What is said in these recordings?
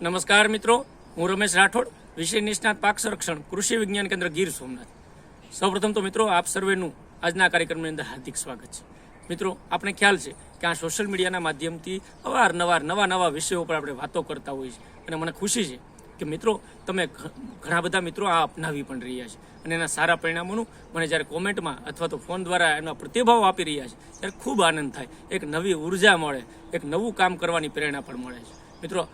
નમસ્કાર મિત્રો, હું રમેશ રાઠોડ, વિષય નિષ્ણાત પાક સંરક્ષણ, કૃષિ વિજ્ઞાન કેન્દ્ર ગીર સોમનાથ. સૌપ્રથમ તો મિત્રો, આપ સર્વેનું આજના કાર્યક્રમની અંદર હાર્દિક સ્વાગત છે. મિત્રો આપણે ખ્યાલ છે કે આ સોશિયલ મીડિયાના માધ્યમથી અવારનવાર નવા નવા વિષયો ઉપર આપણે વાતો કરતા હોઈએ છીએ. અને મને ખુશી છે કે મિત્રો, તમે ઘણા બધા મિત્રો આ અપનાવી પણ રહ્યા છે. અને એના સારા પરિણામોનું મને જ્યારે કોમેન્ટમાં અથવા તો ફોન દ્વારા એના પ્રતિભાવ આપી રહ્યા છે, ત્યારે ખૂબ આનંદ થાય. એક નવી ઊર્જા મળે, એક નવું કામ કરવાની પ્રેરણા પણ મળે છે. મિત્રો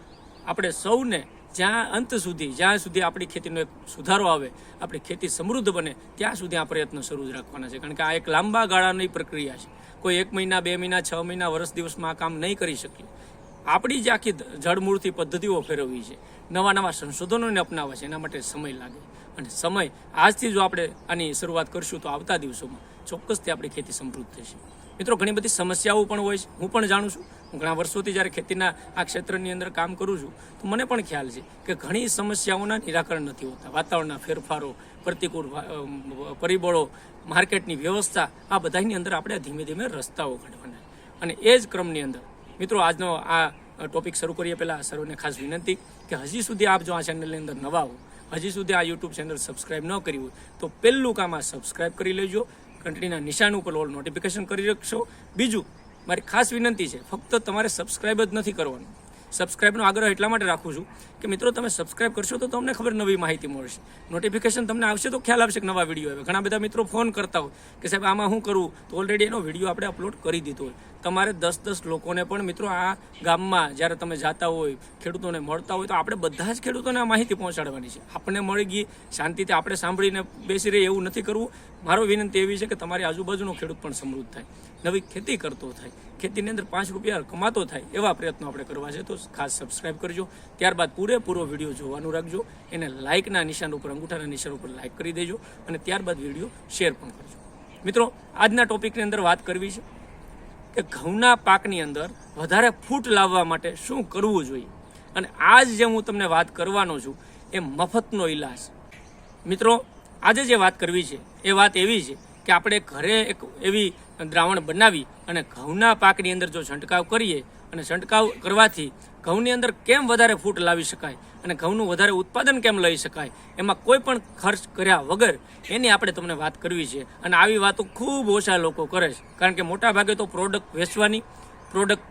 આપણે સૌને જ્યાં અંત સુધી, જ્યાં સુધી આપણી ખેતીનો એક સુધારો આવે, આપણી ખેતી સમૃદ્ધ બને, ત્યાં સુધી આ પ્રયત્નો શરૂ જ રાખવાના છે. કારણ કે આ એક લાંબા ગાળાની પ્રક્રિયા છે. કોઈ એક મહિના, બે મહિના, છ મહિના વર્ષ દિવસમાં આ કામ નહીં કરી શકીએ. આપણી જે આખી જળમૂળથી પદ્ધતિઓ ફેરવવી છે. નવા નવા સંશોધનોને અપનાવવા છે. એના માટે સમય લાગે. અને સમય આજથી જો આપણે આની શરૂઆત કરશું તો આવતા દિવસોમાં ચોક્કસથી આપણી ખેતી સમૃદ્ધ થશે. મિત્રો, ઘણી બધી સમસ્યાઓ પણ હોય છે. હું પણ જાણું છું. ઘણા વર્ષોથી જ્યારે ખેતીના આ ક્ષેત્રની અંદર કામ કરું છું, તો મને પણ ખ્યાલ છે કે ઘણી સમસ્યાઓના નિરાકરણ નથી હોતા. વાતાવરણના ફેરફારો, પ્રતિકૂળ પરિબળો, માર્કેટની વ્યવસ્થા, આ બધાની અંદર આપણે ધીમે ધીમે રસ્તાઓ કાઢવાના. અને એ જ ક્રમની અંદર, મિત્રો, આજનો આ ટોપિક શરૂ કરીએ પહેલાં સર્વને ખાસ વિનંતી કે હજી સુધી આપ જો આ ચેનલની અંદર નવા હો, હજી સુધી આ યુટ્યુબ ચેનલ સબસ્ક્રાઇબ ન કરી હોય, તો પહેલું કામ આ સબસ્ક્રાઇબ કરી લેજો, ઘંટડીના નિશાન ઉપર ઓલ નોટિફિકેશન કરી રાખશો. બીજું મારી ખાસ વિનંતી છે. ફક્ત તમારે સબસ્ક્રાઈબ જ નથી કરવાનું. સબસ્ક્રાઇબનો આગ્રહ એટલા માટે રાખું છું કે મિત્રો, તમે સબસ્ક્રાઇબ કરશો તો તમને ખબર નવી માહિતી મળશે. નોટિફિકેશન તમને આવશે તો ખ્યાલ આવશે કે નવા વીડિયો આવે ઘણા બધા મિત્રો ફોન કરતા હોય કે સાહેબ, આમાં હું કરું? તો ઓલરેડી એનો વીડિયો આપણે અપલોડ કરી દીધો હોય. તમારે દસ દસ લોકોને પણ મિત્રો, આ ગામમાં જ્યારે તમે જાતા હોય, ખેડૂતોને મળતા હોય, તો આપણે બધા જ ખેડૂતોને આ માહિતી પહોંચાડવાની છે. આપણને મળી ગઈ, શાંતિથી આપણે સાંભળીને બેસી રહીએ એવું નથી કરવું. મારો વિનંતી એવી છે કે તમારી આજુબાજુનો ખેડૂત પણ સમૃદ્ધ થાય. નવી ખેતી કરતો થાય. ખેતીની અંદર પાંચ રૂપિયા કમાતો થાય એવા પ્રયત્નો આપણે કરવા છે. તો ખાસ સબસ્ક્રાઇબ કરજો. ત્યારબાદ પૂરેપૂરો વીડિયો જોવાનું રાખજો. એને લાઇકના નિશાન ઉપર, અંગૂઠાના નિશાન ઉપર લાઇક કરી દેજો અને ત્યારબાદ વીડિયો શેર પણ કરજો. મિત્રો, આજના ટોપિકની અંદર વાત કરવી છે કે ઘઉંના પાકની અંદર વધારે ફૂટ લાવવા માટે શું કરવું જોઈએ? અને આજ જે હું તમને વાત કરવાનો છું, એ મફતનો ઈલાજ. મિત્રો, આજે જે વાત કરવી છે, એ વાત એવી છે કે આપણે ઘરે એક એવી દ્રાવણ બનાવી અને ઘઉંના પાકની અંદર જો છંટકાવ કરીએ અને છંટકાવ કરવાથી ઘઉંની અંદર કેમ વધારે ફૂટ લાવી શકાય અને ઘઉંનું વધારે ઉત્પાદન કેમ લઈ શકાય, એમાં કોઈ પણ ખર્ચ કર્યા વગર એની આપણે તમને વાત કરવી છે. અને આવી વાતો ખૂબ ઓછા લોકો કરે છે. કારણ કે મોટા ભાગે તો પ્રોડક્ટ વેચવાની પ્રોડક્ટ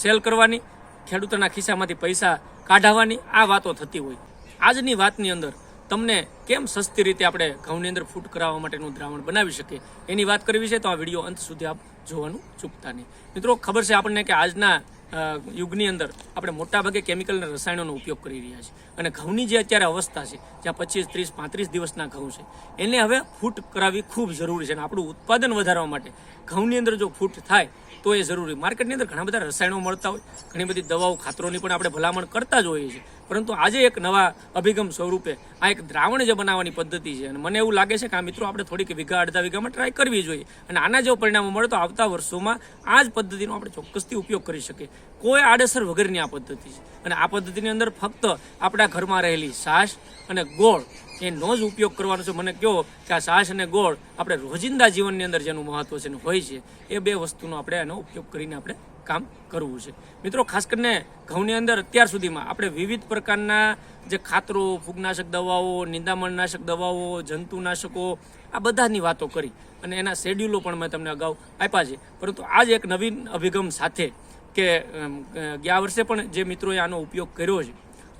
સેલ કરવાની, ખેડૂતોના ખિસ્સામાંથી પૈસા કાઢાવવાની આ વાતો થતી હોય. આજની વાતની અંદર તમને કેમ સસ્તી રીતે આપણે ઘઉંની અંદર ફૂટ કરાવવા માટેનું દ્રાવણ બનાવી શકીએ? એની વાત કરવી છે તો આ વીડિયો અંત સુધી આપ જોવાનું ચૂકતા નહીં. મિત્રો, ખબર છે આપણને કે આજના યુગની અંદર આપણે મોટાભાગે કેમિકલ અને રસાયણોનો ઉપયોગ કરી રહ્યા છીએ. અને ઘઉંની જે અત્યારે અવસ્થા છે, જ્યાં પચીસ, ત્રીસ, પાંત્રીસ દિવસના ઘઉં છે, એને હવે ફૂટ કરાવવી ખૂબ જરૂરી છે અને આપણું ઉત્પાદન વધારવા માટે ઘઉંની અંદર જો ફૂટ થાય, તો એ જરૂરી. માર્કેટની અંદર ઘણા બધા રસાયણો મળતા હોય, ઘણી બધી દવાઓ, ખાતરોની પણ આપણે ભલામણ કરતા જ હોઈએ છીએ. પરંતુ આજે એક નવા અભિગમ સ્વરૂપે આ એક દ્રાવણ જે બનાવવાની પદ્ધતિ છે. અને મને એવું લાગે છે કે આ મિત્રો આપણે થોડીક વીઘા, અડધા વીઘામાં ટ્રાય કરવી જોઈએ. અને આના જેવો પરિણામો મળે તો આવતા વર્ષોમાં આ જ પદ્ધતિનો આપણે ચોક્કસથી ઉપયોગ કરી શકીએ. કોઈ આડઅસર વગરની આ પદ્ધતિ છે. અને આ પદ્ધતિની અંદર ફક્ત આપણા ઘરમાં રહેલી સાસ અને ગોળ એનો જ ઉપયોગ કરવાનો છે. મને કહો કે આ સાસ અને ગોળ આપણે રોજિંદા જીવનની અંદર જેનું મહત્વ છે હોય છે, એ બે વસ્તુનો આપણે એનો ઉપયોગ કરીને આપણે કામ કરવું છે. મિત્રો, ખાસ કરીને ઘઉંની અંદર અત્યાર સુધીમાં આપણે વિવિધ પ્રકારના જે ખાતરો, ફૂગનાશક દવાઓ, નિંદામણનાશક દવાઓ, જંતુનાશકો, આ બધાની વાતો કરી અને એના શેડ્યુલો પણ મેં તમને અગાઉ આપ્યા છે. પરંતુ આજ એક નવીન અભિગમ સાથે કે ગયા વર્ષે પણ જે મિત્રોએ આનો ઉપયોગ કર્યો છે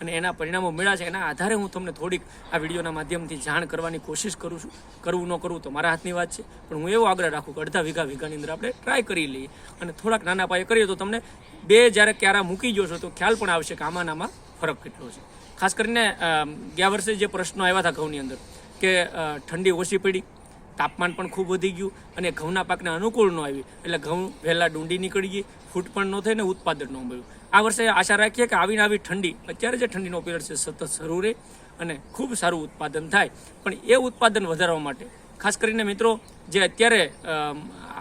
અને એના પરિણામો મળ્યા છે, એના આધારે હું તમને થોડીક આ વિડીયોના માધ્યમથી જાણ કરવાની કોશિશ કરું છું. કરવું ન કરવું તો મારા હાથની વાત છે, પણ હું એવો આગ્રહ રાખું કે અડધા વીઘા વીઘાની અંદર આપણે ટ્રાય કરી લઈએ અને થોડાક નાના પાયે કરીએ તો તમને બે જ્યારે ક્યારા મૂકી જશો તો ખ્યાલ પણ આવશે કે આમાં ફરક કેટલો છે. ખાસ કરીને ગયા વર્ષે જે પ્રશ્નો આવ્યા હતા ઘઉંની અંદર કે ઠંડી ઓછી પડી તાપમાન પણ ખૂબ વધી ગયું અને ઘઉંના પાકને અનુકૂળ ન આવી. એટલે ઘઉં વહેલા ડુંડી નીકળી ગઈ, ફૂટ પણ ન થઈ ને ઉત્પાદન ન મળ્યું. આ વર્ષે આશા રાખીએ કે આવીને આવી ઠંડી, અત્યારે જે ઠંડીનો પિરિયડ છે, સતત શરૂ રહે અને ખૂબ સારું ઉત્પાદન થાય. પણ એ ઉત્પાદન વધારવા માટે, ખાસ કરીને મિત્રો, જે અત્યારે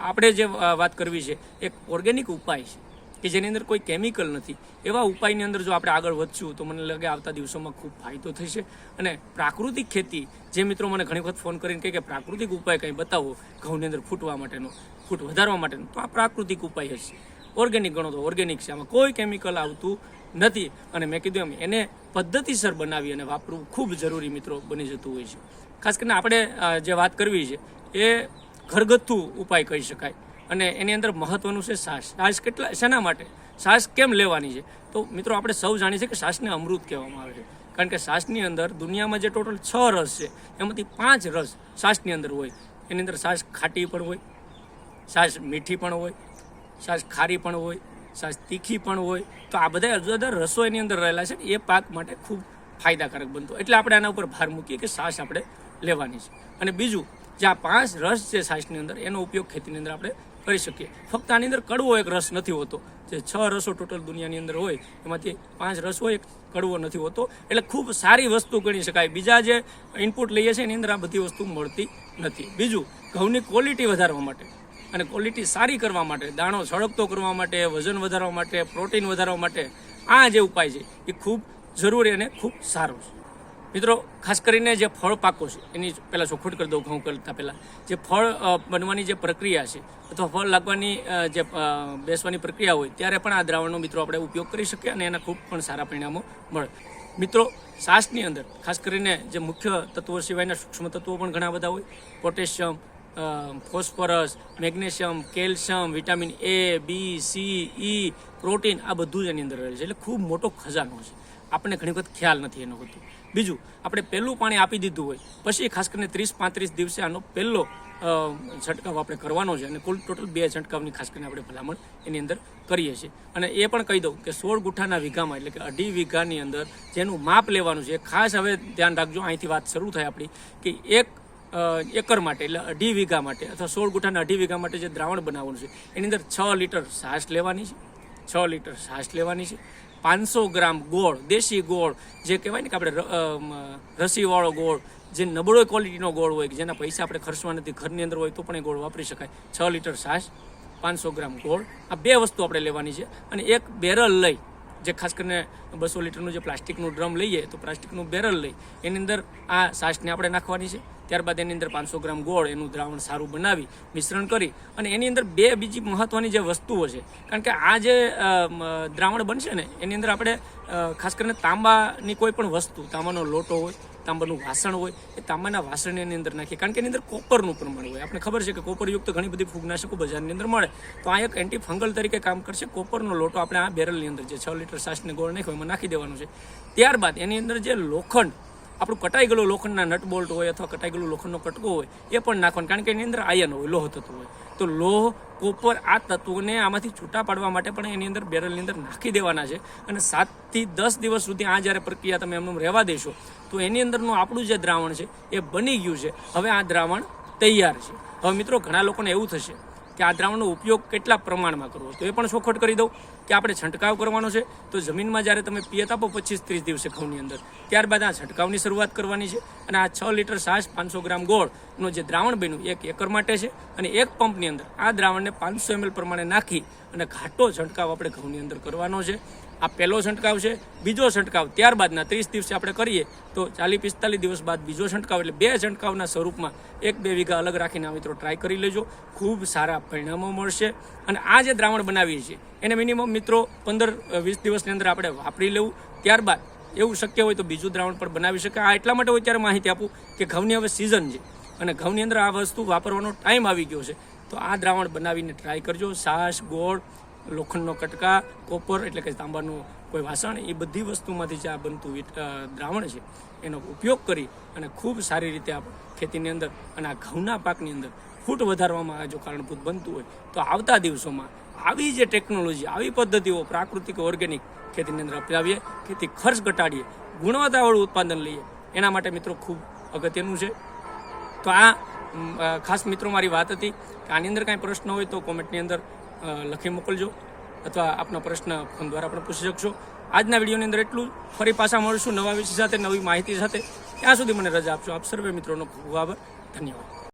આપણે જે વાત કરવી છે, એક ઓર્ગેનિક ઉપાય છે. કે જેની અંદર કોઈ કેમિકલ નથી. એવા ઉપાયની અંદર જો આપણે આગળ વધશું, તો મને લાગે આવતા દિવસોમાં ખૂબ ફાયદો થશે. અને પ્રાકૃતિક ખેતી, જે મિત્રો મને ઘણી વખત ફોન કરીને કહે કે પ્રાકૃતિક ઉપાય કંઈ બતાવો, ઘઉંની અંદર ફૂટવા માટેનો, ફૂટ વધારવા માટેનો, તો આ પ્રાકૃતિક ઉપાય હશે. ઓર્ગેનિક ગણો તો ઓર્ગેનિક છે. આમાં કોઈ કેમિકલ આવતું નથી. અને મેં કીધું એમ, એને પદ્ધતિસર બનાવી અને વાપરવું ખૂબ જરૂરી મિત્રો બની જતું હોય છે. ખાસ કરીને આપણે જે વાત કરવી છે, એ ઘરગથ્થુ ઉપાય કહી શકાય. અને એની અંદર મહત્વનું છે શ્વાસ શ્વાસ કેટલા શેના માટે? શ્વાસ કેમ લેવાની છે? તો મિત્રો, આપણે સૌ જાણીએ છીએ કે શ્વાસને અમૃત કહેવામાં આવે છે. કારણ કે શ્વાસની અંદર દુનિયામાં જે ટોટલ છ રસ છે, એમાંથી પાંચ રસ શ્વાસની અંદર હોય. એની અંદર શ્વાસ ખાટી પણ હોય શ્વાસ મીઠી પણ હોય શ્વાસ ખારી પણ હોય શ્વાસ તીખી પણ હોય. તો આ બધા જુદા જુદા રસો એની અંદર રહેલા છે એ પાક માટે ખૂબ ફાયદાકારક બનતો. એટલે આપણે આના ઉપર ભાર મૂકીએ કે શ્વાસ આપણે લેવાની છે. અને બીજું, જે આ પાંચ રસ છે શ્વાસની અંદર, એનો ઉપયોગ ખેતીની અંદર આપણે કરી શકીએ. ફક્ત આની અંદર કડવો એક રસ નથી હોતો. જે છ રસો ટોટલ દુનિયાની અંદર હોય, એમાંથી પાંચ રસો એક કડવો નથી હોતો. એટલે ખૂબ સારી વસ્તુ ગણી શકાય. બીજા જે ઇનપુટ લઈએ છીએ, એની અંદર આ બધી વસ્તુ મળતી નથી. બીજું, ઘઉંની ક્વોલિટી વધારવા માટે અને ક્વોલિટી સારી કરવા માટે, દાણો સળગતો કરવા માટે, વજન વધારવા માટે પ્રોટીન વધારવા માટે આ જે ઉપાય છે, એ ખૂબ જરૂરી અને ખૂબ સારો છે. મિત્રો, ખાસ કરીને જે ફળ પાકો છે, એની પહેલાં ચોખવટ કરી દઉં ઘઉં કરતાં પહેલાં. જે ફળ બનવાની જે પ્રક્રિયા છે, અથવા ફળ લાગવાની જે બેસવાની પ્રક્રિયા હોય, ત્યારે પણ આ દ્રાવણનો મિત્રો આપણે ઉપયોગ કરી શકીએ અને એના ખૂબ પણ સારા પરિણામો મળે. મિત્રો, શ્વાસની અંદર, ખાસ કરીને જે મુખ્ય તત્વો સિવાયના સૂક્ષ્મ તત્વો પણ ઘણા બધા હોય, potassium phosphorus, magnesium, calcium, vitamin A, B, C, E, protein આ બધું જ એની અંદર રહેલું છે. એટલે ખૂબ મોટો ખજાનો છે. આપણને ઘણી વખત ખ્યાલ નથી એનો હોતો. બીજું, આપણે પહેલું પાણી આપી દીધું હોય, પછી ખાસ કરીને ત્રીસ પાંત્રીસ દિવસે આનો પહેલો છંટકાવ આપણે કરવાનો છે અને કુલ ટોટલ બે છંટકાવની ખાસ કરીને આપણે ભલામણ એની અંદર કરીએ છીએ. અને એ પણ કહી દઉં કે સોળ ગુઠાના વીઘામાં, એટલે કે અઢી વીઘાની અંદર જેનું માપ લેવાનું છે ખાસ હવે ધ્યાન રાખજો, અહીંથી વાત શરૂ થાય આપણી, કે એક એકર માટે, એટલે અઢી વીઘા માટે, અથવા સોળ ગુઠાના અઢી વીઘા માટે જે દ્રાવણ બનાવવાનું છે, એની અંદર છ લીટર છાશ લેવાની છે, છ લીટર છાશ લેવાની છે પાંચસો ગ્રામ ગોળ, દેશી ગોળ, જે કહેવાય ને કે આપણે રસીવાળો ગોળ, જે નબળો ક્વોલિટીનો ગોળ હોય, કે જેના પૈસા આપણે ખર્ચવા નથી, ઘરની અંદર હોય તો પણ એ ગોળ વાપરી શકાય. છ લીટર છાશ, પાંચસો ગ્રામ ગોળ. આ બે વસ્તુ આપણે લેવાની છે. અને એક બેરલ લઈ જે ખાસ કરીને બસો લીટરનું જે પ્લાસ્ટિકનું ડ્રમ લઈએ, તો પ્લાસ્ટિકનું બેરલ લઈ, એની અંદર આ સાસને આપણે નાખવાની છે. ત્યારબાદ એની અંદર પાંચસો ગ્રામ ગોળ, એનું દ્રાવણ સારું બનાવી, મિશ્રણ કરી અને એની અંદર બે બીજી મહત્વની જે વસ્તુઓ છે, કારણ કે આ જે દ્રાવણ બનશે ને, એની અંદર આપણે ખાસ કરીને તાંબાની કોઈ પણ વસ્તુ, તાંબાનો લોટો હોય તાંબાનું વાસણ હોય, એ તાંબાના વાસણ એની અંદર નાખીએ. કારણ કે એની અંદર કોપરનું પ્રમાણ હોય. આપણે ખબર છે કે કોપરયુક્ત ઘણી બધી ફૂગનાશકો બજારની અંદર મળે. તો આ એક એન્ટી ફંગલ તરીકે કામ કરશે. કોપરનો લોટો આપણે આ બેરલની અંદર જે છ લીટર સાસને ગોળ નાખ્યો એમાં નાખી દેવાનું છે. ત્યારબાદ એની અંદર જે લોખંડ આપણું કટાઈ ગયેલું લોખંડના નટ બોલ્ટ હોય અથવા કટાઈ ગયેલું લોખંડનો કટકો હોય, એ પણ નાખવાનું. કારણ કે એની અંદર આયન હોય, લોહ તત્વ હોય. તો લોહ, કોપર આ તત્વોને આમાંથી છૂટા પાડવા માટે પણ એની અંદર બેરલની અંદર નાખી દેવાના છે. અને સાતથી દસ દિવસ સુધી આ જ્યારે પ્રક્રિયા તમે એમનું રહેવા દેશો, તો એની અંદરનું આપણું જે દ્રાવણ છે, એ બની ગયું છે. હવે આ દ્રાવણ તૈયાર છે. હવે મિત્રો, ઘણા લોકોને એવું થશે કે આ દ્રાવણનો ઉપયોગ કેટલા પ્રમાણમાં કરવો તો એ પણ ચોખવટ કરી દઉં કે આપણે છંટકાવ કરવાનો છે. તો જમીનમાં જ્યારે તમે પિયત આપો પચીસ ત્રીસ દિવસે ઘઉંની અંદર, ત્યારબાદ આ છંટકાવની શરૂઆત કરવાની છે અને આ છ લીટર છાશ પાંચસો ગ્રામ ગોળનું જે દ્રાવણ બન્યું, એક એકર માટે છે અને એક પંપની અંદર. આ દ્રાવણને પાંચસો એમએલ પ્રમાણે નાખી અને ઘાટો છંટકાવ આપણે ઘઉંની અંદર કરવાનો છે. આ પહેલો છંટકાવ છે, બીજો છંટકાવ ત્યારબાદના ત્રીસ દિવસે આપણે કરીએ તો ચાલીસ પિસ્તાલીસ દિવસ બાદ બીજો છંટકાવ એટલે બે છંટકાવના સ્વરૂપમાં એક બે વીઘા અલગ રાખીને આ મિત્રો ટ્રાય કરી લેજો. ખૂબ સારા પરિણામો મળશે. અને આ જે દ્રાવણ બનાવીએ છીએ, એને મિનિમમ મિત્રો પંદર વીસ દિવસની અંદર આપણે વાપરી લેવું. ત્યારબાદ એવું શક્ય હોય તો બીજું દ્રાવણ પણ બનાવી શકાય. આ એટલા માટે હોય અત્યારે માહિતી આપું કે ઘઉંની હવે સિઝન છે. અને ઘઉંની અંદર આ વસ્તુ વાપરવાનો ટાઈમ આવી ગયો છે. તો આ દ્રાવણ બનાવીને ટ્રાય કરજો. છાશ ગોળ, લોખંડનો કટકા, કોપર એટલે કે તાંબાનું કોઈ વાસણ, એ બધી વસ્તુમાંથી જે આ બનતું દ્રાવણ છે, એનો ઉપયોગ કરી અને ખૂબ સારી રીતે આ ખેતીની અંદર અને આ ઘઉંના પાકની અંદર ફૂટ વધારવામાં જો કારણભૂત બનતું હોય, તો આવતા દિવસોમાં આવી જે ટેકનોલોજી આવી પદ્ધતિઓ, પ્રાકૃતિક ઓર્ગેનિક ખેતીની અંદર અપનાવીએ, ખેતી ખર્ચ ઘટાડીએ, ગુણવત્તાવાળું ઉત્પાદન લઈએ, એના માટે મિત્રો ખૂબ અગત્યનું છે. તો આ ખાસ મિત્રો મારી વાત હતી કે આની અંદર કાંઈ પ્રશ્ન હોય તો કોમેન્ટની અંદર લખી મોકલજો અથવા આપનો પ્રશ્ન ફોન દ્વારા પણ પૂછી શકશો. આજના વિડીયોની અંદર એટલું ફરી પાછા મળશું નવા વિષય સાથે, નવી માહિતી સાથે. ત્યાં સુધી મને રજા આપશો આપ સર્વે મિત્રોનો ખૂબ આભાર. ધન્યવાદ.